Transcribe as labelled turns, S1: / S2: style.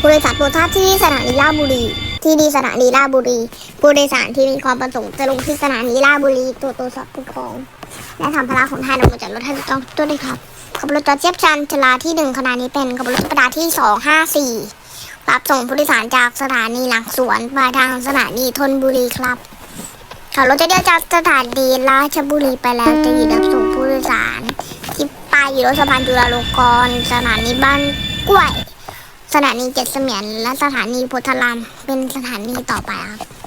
S1: โดยสารโปรดทราบที่สถานีราชบุรี ที่ดีสถานีราชบุรี ผู้โดยสารที่มีความประสงค์จะลงที่สถานีราชบุรีตัวจตรวจสอบผู้ปกครอง และทำภาระของท่านออกมาจากรถให้ถูกต้องตัวด้วยครับขบวนรถจอดเทียบชันชลาที่หนึ่งขณะนี้เป็นขบวนรถประดาที่สองห้าสี่รับส่งผู้โดยสารจากสถานีหลังสวนปลาทางสถานีธนบุรีครับขับรถจะเดียวจากสถานีราชบุรีไปแล้วจะหยุดรับส่งผู้โดยสารที่ปลายอยู่รถสะพานจุฬาลงกรณ์สถานีบ้านกล้วย สถานีเจ็ดเสมียนและสถานีโพธารามเป็นสถานีต่อไปครับ